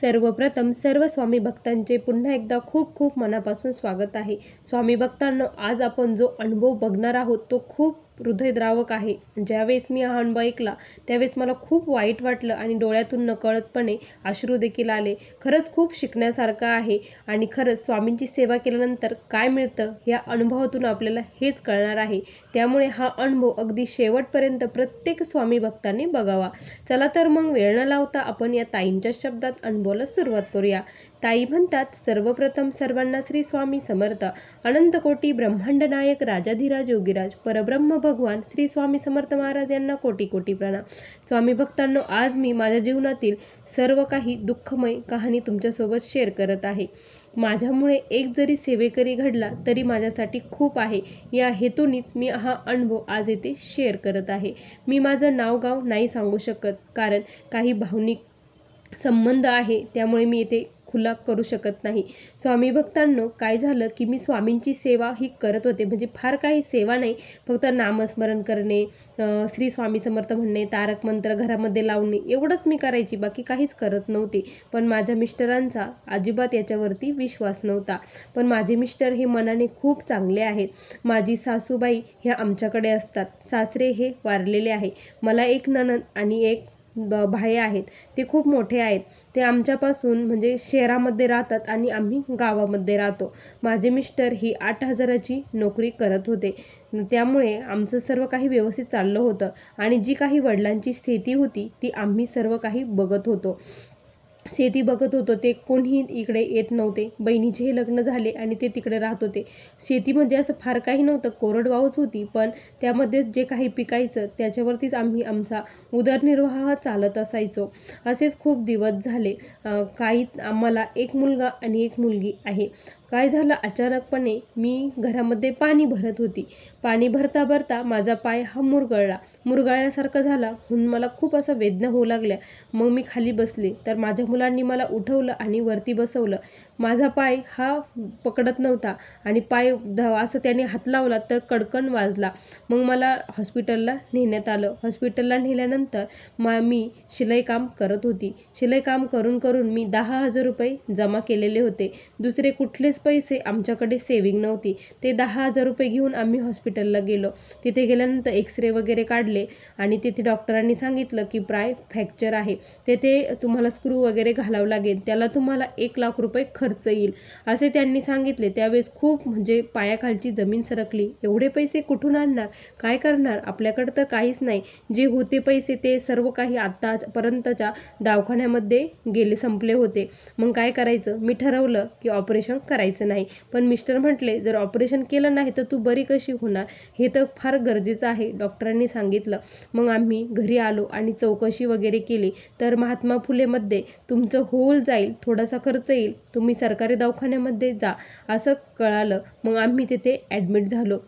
सर्वप्रथम सर्व स्वामी भक्तांचे पुन्हा एकदा खूप खूप मनापासून स्वागत आहे. स्वामी भक्तांनो आज आपण जो अनुभव बघणार आहोत तो खूप हृदयद्रावक आहे. ज्यावेळेस मी हा अनुभव ऐकला त्यावेळेस मला खूप वाईट वाटलं आणि डोळ्यातून नकळतपणे अश्रू देखील आले. खरंच खूप शिकण्यासारखं आहे आणि खरंच स्वामींची सेवा केल्यानंतर काय मिळतं या अनुभवातून आपल्याला हेच कळणार आहे. त्यामुळे हा अनुभव अगदी शेवटपर्यंत प्रत्येक स्वामी भक्तांनी बघावा. चला तर मग वेळ न लावता आपण या ताईंच्या शब्दात अनुभवाला सुरुवात करूया. ताई म्हणतात सर्वप्रथम सर्वांना श्री स्वामी समर्थ अनंतकोटी ब्रह्मांड नायक राजाधिराज योगीराज परब्रह्म भगवान श्री स्वामी समर्थ महाराज यांना कोटी कोटी प्रणाम. स्वामी भक्तांनो आज मी माझ्या जीवनातील सर्व काही दुःखमय कहाणी तुमच्यासोबत शेअर करत आहे. माझ्यामुळे एक जरी सेवेकरी घडला तरी माझ्यासाठी खूप आहे. या हेतूनीच मी हा अनुभव आज येथे शेअर करत आहे. मी माझं नावगाव नाही सांगू शकत कारण काही भावनिक संबंध आहे त्यामुळे मी येथे खुला करू शकत नाही. स्वामी भक्तांनो काय झालं की मी स्वामींची सेवा ही करत होते. म्हणजे फार काही सेवा नाही. फक्त नामस्मरण करणे श्री स्वामी समर्थ म्हणणे तारक मंत्र घरामध्ये लावणे एवढंच मी करायची. बाकी काहीच करत नव्हते. पण माझ्या मिस्टरांचा अजिबात याच्यावरती विश्वास नव्हता. पण माझे मिस्टर हे मनाने खूप चांगले आहेत. माझी सासूबाई ह्या आमच्याकडे असतात. सासरे हे वारलेले आहे मला एक ननद आणि एक ब भाई आहेत ते खूप मोठे आहेत. ते आमच्यापासून म्हणजे शहरामध्ये राहतात आणि आम्ही गावामध्ये राहतो. माझे मिस्टर ही आठ हजाराची नोकरी करत होते. त्यामुळे आमचं सर्व काही व्यवस्थित चाललं होतं आणि जी काही वडिलांची स्थिती होती ती आम्ही सर्व काही बघत होतो. शेती बघत होतो ते कोणीही इकडे येत नव्हते. बहिणीचेही लग्न झाले आणि ते तिकडे राहत होते. शेती म्हणजे असं फार काही नव्हतं कोरडवाहूच होती. पण त्यामध्येच जे काही पिकायचं त्याच्यावरतीच आम्ही आमचा उदरनिर्वाह चालत असायचो. असेच खूप दिवस झाले. काही आम्हाला एक मुलगा आणि एक मुलगी आहे. काय झालं? अचानकपणे मी घरामध्ये पाणी भरत होती. पाणी भरता भरता माझा पाय हा मुरगळला. मुरगळल्यासारखा झाला. म्हणून मला खूप असा वेदना होऊ लागल्या. मग मी खाली बसले. तर माझ्या मुलांनी मला उठवलं आणि वरती बसवलं. माझा पाय हा पकडत नव्हता आणि पाय ध असं त्याने हात लावला तर कडकन वाजला. मग मला हॉस्पिटलला नेण्यात आलं. हॉस्पिटलला नेल्यानंतर मा मी शिलाईकाम करत होती. शिलाईकाम करून करून मी दहा हजार रुपये जमा केलेले होते. दुसरे कुठलेच पैसे आमच्याकडे सेविंग नव्हती. ते दहा हजार रुपये घेऊन आम्ही हॉस्पिटलला गेलो. तिथे गेल्यानंतर एक्सरे वगैरे काढले आणि तिथे डॉक्टरांनी सांगितलं की प्राय फ्रॅक्चर आहे. तेथे तुम्हाला स्क्रू वगैरे घालावं लागेल. त्याला तुम्हाला एक लाख रुपये खर्च खर्च येईल. असे त्यांनी सांगितले. त्यावेळेस खूप म्हणजे पायाखालची जमीन सरकली. एवढे पैसे कुठून आणणार? काय करणार? आपल्याकडं तर काहीच नाही. जे होते पैसे ते सर्व काही आत्तापर्यंतच्या दवाखान्यामध्ये गेले संपले होते. मग काय करायचं? मी ठरवलं की ऑपरेशन करायचं नाही. पण मिस्टर म्हटले जर ऑपरेशन केलं नाही तर तू बरी कशी होणार? हे तर फार गरजेचं आहे डॉक्टरांनी सांगितलं. मग आम्ही घरी आलो आणि चौकशी वगैरे केली. तर महात्मा फुलेमध्ये तुमचं होल जाईल थोडासा खर्च येईल. तुम्ही सरकारी दवाखान्यामध्ये जा असं कळालं. मग आम्ही तिथे ॲडमिट झालो.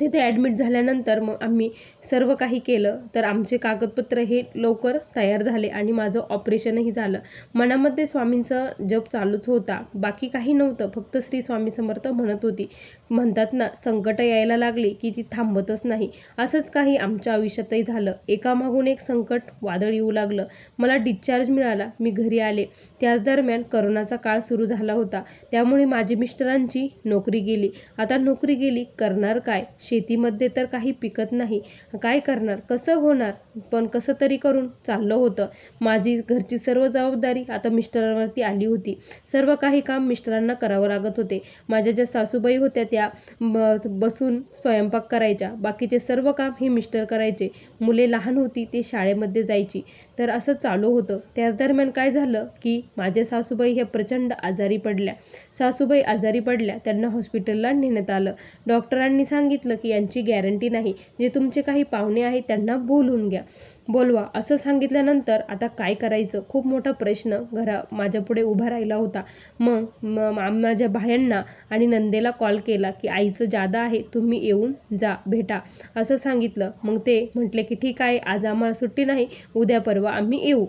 तिथे ॲडमिट झाल्यानंतर मग आम्ही सर्व काही केलं. तर आमचे कागदपत्र हे लवकर तयार झाले आणि माझं ऑपरेशनही झालं. मनामध्ये स्वामींचं जप चालूच होता. बाकी काही नव्हतं. फक्त श्री स्वामी समर्थ म्हणत होती. म्हणतात ना संकट यायला लागली की ती थांबतच नाही. असंच काही आमच्या आयुष्यातही झालं. एकामागून एक संकट वादळ येऊ लागलं. मला डिस्चार्ज मिळाला. मी घरी आले. त्याच दरम्यान करोनाचा काळ सुरू झाला होता. त्यामुळे माझी मिस्टरांची नोकरी गेली. आता नोकरी गेली करणार काय? शेतीमध्ये तर काही पिकत नाही. काय करणार? कसं होणार? पण कसं तरी करून चाललं होतं. माझी घरची सर्व जबाबदारी आता मिस्टरांवरती आली होती. सर्व काही काम मिस्टरांना करावं लागत होते. माझ्या ज्या सासूबाई होत्या त्या ब- बसून स्वयंपाक करायच्या. बाकीचे सर्व काम हे मिस्टर करायचे. मुले लहान होती ते शाळेमध्ये जायची. तर असं चालू होतं. त्या दरम्यान काय झालं की माझ्या सासूबाई ह्या प्रचंड आजारी पडल्या. सासूबाई आजारी पडल्या त्यांना हॉस्पिटलला नेण्यात आलं. डॉक्टरांनी सांगितलं की यांची गॅरंटी नाही. जे तुमचे काही पाहुणे आहेत त्यांना बोलून घ्या. बोलवा. असं सांगितल्यानंतर आता काय करायचं? खूप मोठा प्रश्न घरा माझ्यापुढे उभा राहिला होता. मग म- माझ्या भायांना आणि नंदेला कॉल केला की आईचं जादा आहे तुम्ही येऊन जा भेटा. असं सांगितलं. मग ते म्हटले की ठीक आहे आज आम्हाला सुट्टी नाही उद्या परवा आम्ही येऊ.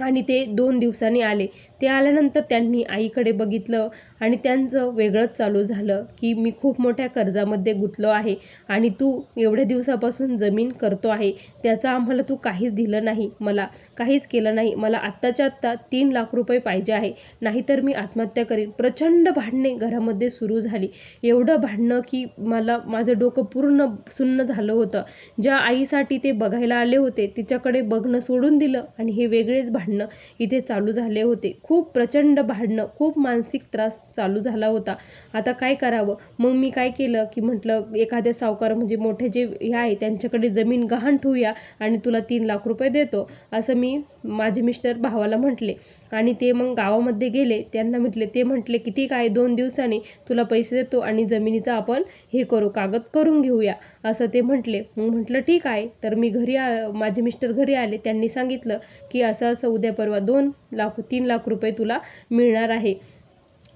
आणि ते दोन दिवसांनी आले. ते आल्यानंतर त्यांनी आईकडे बघितलं आणि त्यांचं वेगळंच चालू झालं की मी खूप मोठ्या कर्जामध्ये गुंतलो आहे आणि तू एवढ्या दिवसापासून जमीन करतो आहे त्याचं आम्हाला तू काहीच दिलं नाही मला काहीच केलं नाही मला आत्ताच्या आत्ता तीन लाख रुपये पाहिजे आहे नाहीतर मी आत्महत्या करीन. प्रचंड भांडणे घरामध्ये सुरू झाली. एवढं भांडणं की मला माझं डोकं पूर्ण सुन्न झालं होतं. ज्या आईसाठी ते बघायला आले होते तिच्याकडे बघणं सोडून दिलं आणि हे वेगळेच भांडणं इथे चालू झाले होते. खूप प्रचंड भांडणं खूप मानसिक त्रास चालू झाला होता. आता काय करावं? मग मी काय केलं की म्हटलं एखाद्या सावकार म्हणजे मोठे जे हे आहे त्यांच्याकडे जमीन गहाण ठेवूया आणि तुला तीन लाख रुपये देतो. असं मी माझे मिस्टर भावाला म्हटले. आणि ते मग गावामध्ये गेले. त्यांना म्हटले ते म्हटले की ठीक आहे दोन दिवसांनी तुला पैसे देतो आणि जमिनीचा आपण हे करू कागद करून घेऊया. असं ते म्हटले. मग म्हटलं ठीक आहे. तर मी घरी आ माझे मिस्टर घरी आले. त्यांनी सांगितलं की असं असं उद्या परवा दोन लाख तीन लाख रुपये तुला मिळणार आहे.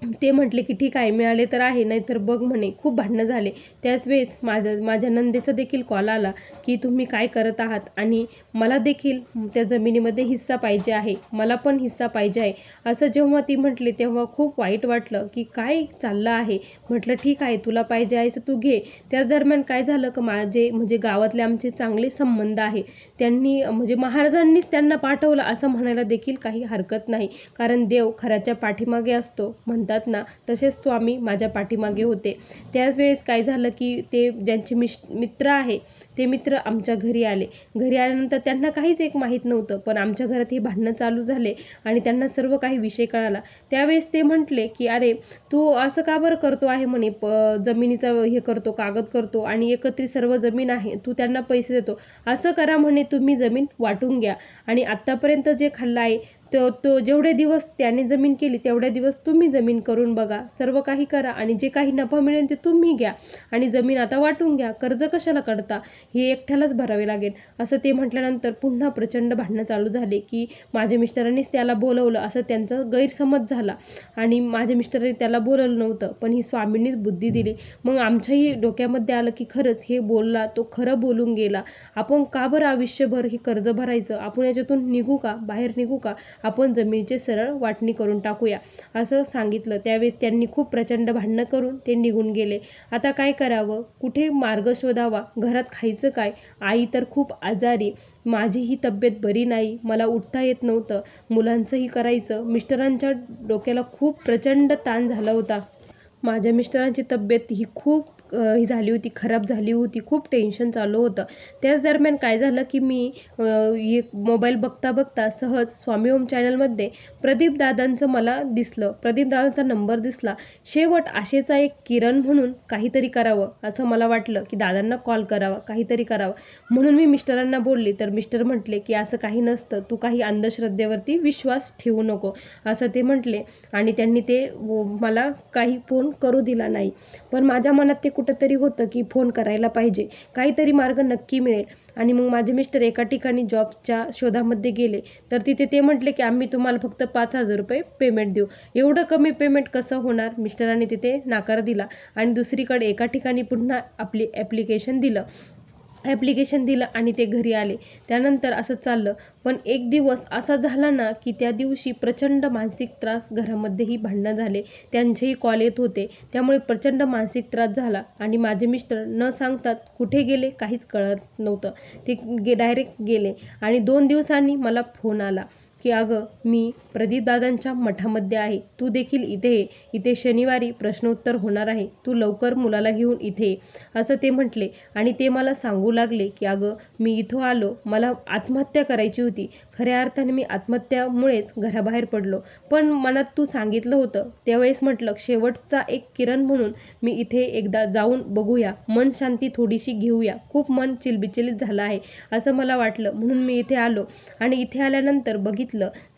ते म्हटले की ठीक आहे मिळाले तर आहे नाहीतर बघ म्हणे. खूप भांडणं झाले. त्याच वेळेस माझं माझ्या नंदेचा देखील कॉल आला की तुम्ही काय करत आहात? आणि मला देखील त्या जमिनीमध्ये हिस्सा पाहिजे आहे. मला पण हिस्सा पाहिजे आहे. असं जेव्हा ती म्हटली तेव्हा खूप वाईट वाटलं की काय चाललं आहे? म्हटलं ठीक आहे तुला पाहिजे आहे तर तू घे. त्या दरम्यान काय झालं का माझे म्हणजे गावातले आमचे चांगले संबंध आहे. त्यांनी म्हणजे महाराजांनीच त्यांना पाठवलं असं म्हणायला देखील काही हरकत नाही. कारण देव खऱ्याच्या पाठीमागे असतो म्हणतात ना तसेच स्वामी माझ्या पाठीमागे होते. त्याच वेळेस काय झालं की ते ज्यांचे मिश मित्र आहे ते मित्र आमच्या घरी आले. घरी आल्यानंतर त्यांना काहीच एक माहीत नव्हतं पण आमच्या घरात हे भांडणं चालू झाले आणि त्यांना सर्व काही विषय कळाला. त्यावेळेस ते म्हटले की अरे तू असं का बरं करतो आहे म्हणे? प जमिनीचा हे करतो कागद करतो आणि एकत्रित सर्व जमीन आहे तू त्यांना पैसे देतो. असं करा म्हणे तुम्ही जमीन वाटून घ्या. आणि आत्तापर्यंत जे खाल्लं आहे तो तो जेवढे दिवस त्याने जमीन केली तेवढे दिवस तुम्ही जमीन करून बघा. सर्व काही करा आणि जे काही नफा मिळेल ते तुम्ही घ्या. आणि जमीन आता वाटून घ्या. कर्ज कशाला करता? हे एकट्यालाच भरावे लागेल. असं ते म्हटल्यानंतर पुन्हा प्रचंड भांडणं चालू झाले की माझ्या मिस्टरांनीच त्याला बोलवलं. असं त्यांचा गैरसमज झाला. आणि माझ्या मिस्टरांनी त्याला बोलवलं नव्हतं. पण ही स्वामींनीच बुद्धी दिली. मग आमच्याही डोक्यामध्ये आलं की खरंच हे बोलला तो खरं बोलून गेला. आपण का बरं आयुष्यभर हे कर्ज भरायचं? आपण याच्यातून निघू का? बाहेर निघू का? आपण जमिनीचे सरळ वाटणी करून टाकूया असं सांगितलं. त्यावेळेस त्यांनी खूप प्रचंड भांडणं करून ते निघून गेले. आता काय करावं? कुठे मार्ग शोधावा? घरात खायचं काय? आई तर खूप आजारी. माझीही तब्येत बरी नाही. मला उठता येत नव्हतं. मुलांचंही करायचं. मिस्टरांच्या डोक्याला खूप प्रचंड ताण झाला होता. माझ्या मिस्टरांची तब्येत ही खूप ही झाली होती खराब झाली होती खूप टेन्शन चालू होतं. त्याच दरम्यान काय झालं की मी एक मोबाईल बघता बघता सहज स्वामी ओम चॅनलमध्ये प्रदीप दादांचं मला दिसलं. प्रदीप दादांचा नंबर दिसला. शेवट आशेचा एक किरण म्हणून काहीतरी करावं असं मला वाटलं की दादांना कॉल करावा काहीतरी करावं. म्हणून मी मिस्टरांना बोलली तर मिस्टर म्हटले की असं काही नसतं तू काही अंधश्रद्धेवरती विश्वास ठेवू नको असं ते म्हटले. आणि त्यांनी ते व- मला काही फोन करू दिला नाही. पण माझ्या मनात ते कुठंतरी होतं की फोन करायला पाहिजे. काहीतरी मार्ग नक्की मिळेल. आणि मग माझे मिस्टर एका ठिकाणी जॉबच्या शोधामध्ये गेले. तर तिथे ते म्हटले की आम्ही तुम्हाला फक्त पाच हजार रुपये पेमेंट देऊ. एवढं कमी पेमेंट कसं होणार? मिस्टरांनी तिथे नाकार दिला. आणि दुसरीकडे एका ठिकाणी पुन्हा आपली ॲप्लिकेशन दिलं. ॲप्लिकेशन दिलं आणि ते घरी आले. त्यानंतर असं चाललं. पण एक दिवस असा झाला ना की त्या दिवशी प्रचंड मानसिक त्रास घरामध्येही भांडणं झाले. त्यांचेही कॉल येत होते. त्यामुळे प्रचंड मानसिक त्रास झाला आणि माझे मिस्टर न सांगतात कुठे गेले काहीच कळत नव्हतं. ते गे डायरेक्ट गेले आणि दोन दिवसांनी मला फोन आला. की अगं मी प्रदीपदादांच्या मठामध्ये आहे. तू देखील इथे ये. इथे शनिवारी प्रश्नोत्तर होणार आहे. तू लवकर मुलाला घेऊन इथे ये. असं ते म्हटले आणि ते मला सांगू लागले की अगं मी इथं आलो. मला आत्महत्या करायची होती. खऱ्या अर्थाने मी आत्महत्यामुळेच घराबाहेर पडलो. पण मनात तू सांगितलं होतं. त्यावेळेस म्हटलं शेवटचा एक किरण म्हणून मी इथे एकदा जाऊन बघूया. मन शांती थोडीशी घेऊया. खूप मन चिलबिचलित झालं आहे. असं मला वाटलं. म्हणून मी इथे आलो आणि इथे आल्यानंतर बघितलं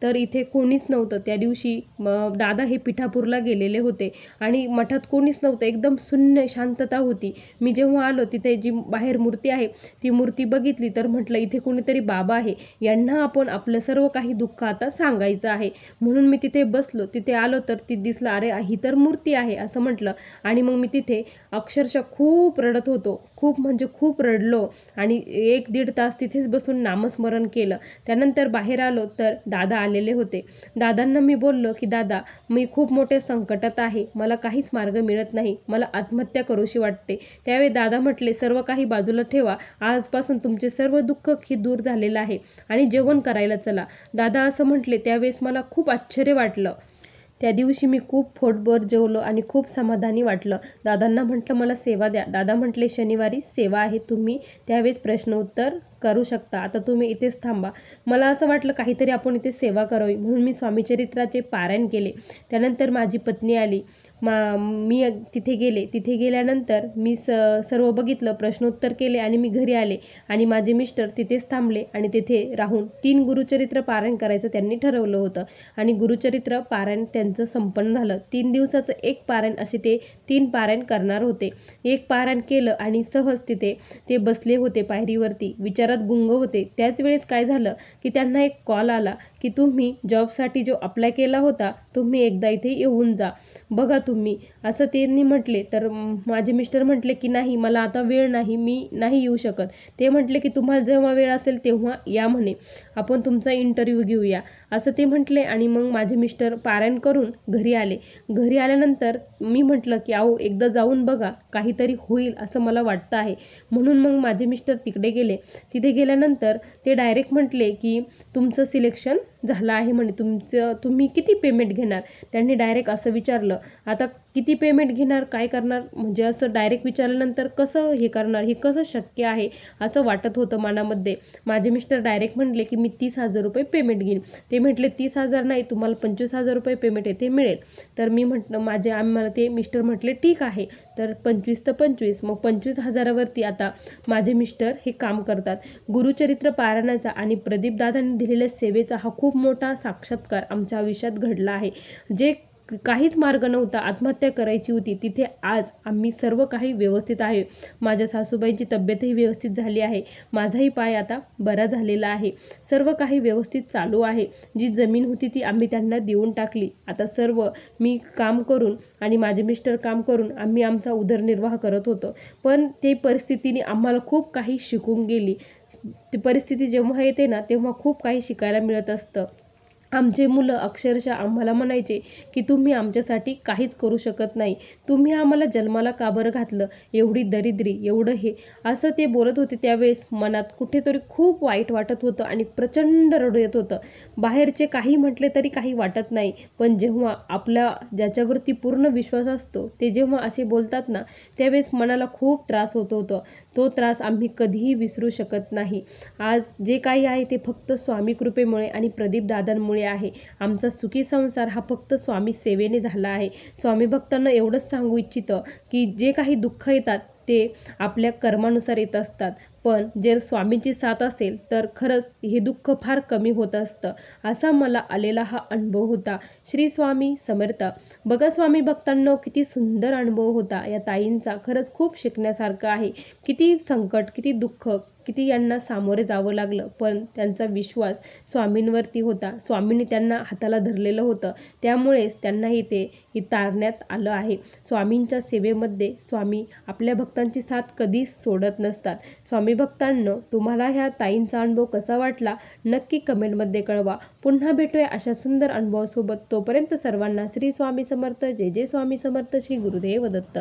तर इथे कोणीच नव्हतं. त्या दिवशी दादा हे पिठापूरला गेलेले होते आणि मठात कोणीच नव्हतं. एकदम शून्य शांतता होती. मी जेव्हा आलो तिथे जी बाहेर मूर्ती आहे ती मूर्ती बघितली तर म्हटलं इथे कोणीतरी बाबा आहे. यांना आपण आपलं सर्व काही दुःख आता सांगायचं आहे. म्हणून मी तिथे बसलो. तिथे आलो तर ती दिसलं अरे ही तर मूर्ती आहे असं म्हटलं. आणि मग मी तिथे अक्षरशः खूप रडत होतो. खूप म्हणजे खूप रडलो आणि एक दीड तास तिथेच बसून नामस्मरण केलं. त्यानंतर बाहेर आलो तर दादा आलेले होते. दादांना मी बोललो की दादा मी खूप मोठ्या संकटात आहे. मला काहीच मार्ग मिळत नाही. मला आत्महत्या करूशी वाटते. त्यावेळी दादा म्हटले सर्व काही बाजूला ठेवा. आजपासून तुमचे सर्व दुःख ही दूर झालेलं आहे आणि जेवण करायला चला. दादा असं म्हटले त्यावेळेस मला खूप आश्चर्य वाटलं. त्या दिवशी मी खूप फोटभर जेवलो आणि खूप समाधानी वाटलं. दादांना म्हटलं मला सेवा द्या. दादा म्हटले शनिवारी सेवा आहे तुम्ही. त्यावेळेस प्रश्न उत्तर करू शकता. आता तुम्ही इथेच थांबा. मला असं वाटलं काहीतरी आपण इथे सेवा करावी म्हणून मी स्वामीचरित्राचे पारायण केले. त्यानंतर माझी पत्नी आली. मा मी तिथे गेले. तिथे गेल्यानंतर मी स सर्व बघितलं प्रश्नोत्तर केले आणि मी घरी आले. आणि माझे मिस्टर तिथेच थांबले आणि तिथे राहून तीन गुरुचरित्र पारायण करायचं त्यांनी ठरवलं होतं. आणि गुरुचरित्र पारायण त्यांचं संपन्न झालं. तीन दिवसाचं एक पारायण असे ते तीन पारायण करणार होते. एक पारायण केलं आणि सहज तिथे ते बसले होते पायरीवरती. विचार विचारात गुंग होते. त्याच वेळेस काय झालं की त्यांना एक कॉल आला की तुम्ही जॉबसाठी जो अप्लाय केला होता तुम्ही एकदा इथे येऊन जा. बघा तुम्ही. असं त्यांनी म्हटले. तर माझे मिस्टर म्हटले की नाही मला आता वेळ नाही. मी नाही येऊ शकत. ते म्हटले की तुम्हाला जेव्हा वेळ असेल तेव्हा या म्हणे. आपण तुमचा इंटरव्ह्यू घेऊया. असं ते म्हटले आणि मग माझे मिस्टर पारायण करून घरी आले. घरी आल्यानंतर मी म्हटलं की अहो एकदा जाऊन बघा. काहीतरी होईल असं मला वाटतं आहे. म्हणून मग माझे मिस्टर तिकडे गेले. तिथे गेल्यानंतर ते डायरेक्ट म्हटले की तुमचं सिलेक्शन झालं आहे म्हणे तुमचं तुम्ही किती पेमेंट घेणार? त्यांनी डायरेक्ट असं विचारलं. आता किती पेमेंट घेणार काय करणार? म्हणजे असं डायरेक्ट विचारल्यानंतर कसं हे करणार? हे कसं शक्य आहे? असं वाटत होतं मनामध्ये. माझे मिस्टर डायरेक्ट म्हटले की मी तीस हजार रुपये पेमेंट घेईन. ते म्हटले तीस हजार नाही तुम्हाला पंचवीस हजार रुपये पेमेंट येथे मिळेल. तर मी म्हटलं माझे आम्ही मला ते मिस्टर म्हटले ठीक आहे. तर पंचवीस तर पंचवीस. मग पंचवीस हजारावरती आता माझे मिस्टर हे काम करतात. गुरुचरित्र पारायणाचा आणि प्रदीप दादांनी दिलेल्या सेवेचा हा खूप मोठा साक्षात्कार आमच्या आयुष्यात घडला आहे. जे काहीच मार्ग नव्हता. आत्महत्या करायची होती. तिथे आज आम्ही सर्व काही व्यवस्थित आहे. माझ्या सासूबाईंची तब्येतही व्यवस्थित झाली आहे. माझाही पाय आता बरा झालेला आहे. सर्व काही व्यवस्थित चालू आहे. जी जमीन होती ती आम्ही त्यांना देऊन टाकली. आता सर्व मी काम करून आणि माझे मिस्टर काम करून आम्ही आमचा उदरनिर्वाह करत होतो. पण ते परिस्थितीने आम्हाला खूप काही शिकून गेली. ती परिस्थिती जेव्हा येते ना तेव्हा खूप काही शिकायला मिळत असतं. आमचे मुलं अक्षरशः आम्हाला म्हणायचे की तुम्ही आमच्यासाठी काहीच करू शकत नाही. तुम्ही आम्हाला जन्माला का बरं घातलं? एवढी दरिद्री एवढं हे. असं ते बोलत होते त्यावेळेस मनात कुठेतरी खूप वाईट वाटत होतं आणि प्रचंड रडू येत होतं. बाहेरचे काही म्हटले तरी काही वाटत नाही पण जेव्हा आपला ज्याच्यावरती पूर्ण विश्वास असतो ते जेव्हा असे बोलतात ना त्यावेळेस मनाला खूप त्रास होत होतं. तो त्रास आम्ही कधीही विसरू शकत नाही. आज जे काही आहे ते फक्त स्वामी कृपेमुळे आणि प्रदीप दादांमुळे आहे. आमचा सुखी संसार हा फक्त स्वामी सेवेने झाला आहे. स्वामी भक्तांना एवढंच सांगू इच्छितं की जे काही दुःख येतात ते आपल्या कर्मानुसार येत असतात. पण जर स्वामींची साथ असेल तर खरंच हे दुःख फार कमी होत असतं असा मला आलेला हा अनुभव होता. श्री स्वामी समर्थ. बघा स्वामी भक्तांनो किती सुंदर अनुभव होता. या ताईंचा खरंच खूप शिकण्यासारखं आहे. किती संकट किती दुःख किती यांना सामोरे जावं लागलं. पण त्यांचा विश्वास स्वामींवरती होता. स्वामींनी त्यांना हाताला धरलेलं होतं. त्यामुळेच त्यांनाही ते ही तारण्यात आलं आहे. स्वामींच्या सेवेमध्ये स्वामी आपल्या भक्तांची साथ कधीच सोडत नसतात. स्वामी भक्तांनो तुम्हाला ह्या ताईंचा अनुभव कसा वाटला? नक्की कमेंटमध्ये कळवा. पुन्हा भेटूया अशा सुंदर अनुभवासोबत. तोपर्यंत सर्वांना श्री स्वामी समर्थ. जय जय स्वामी समर्थ. श्री गुरुदेव दत्त.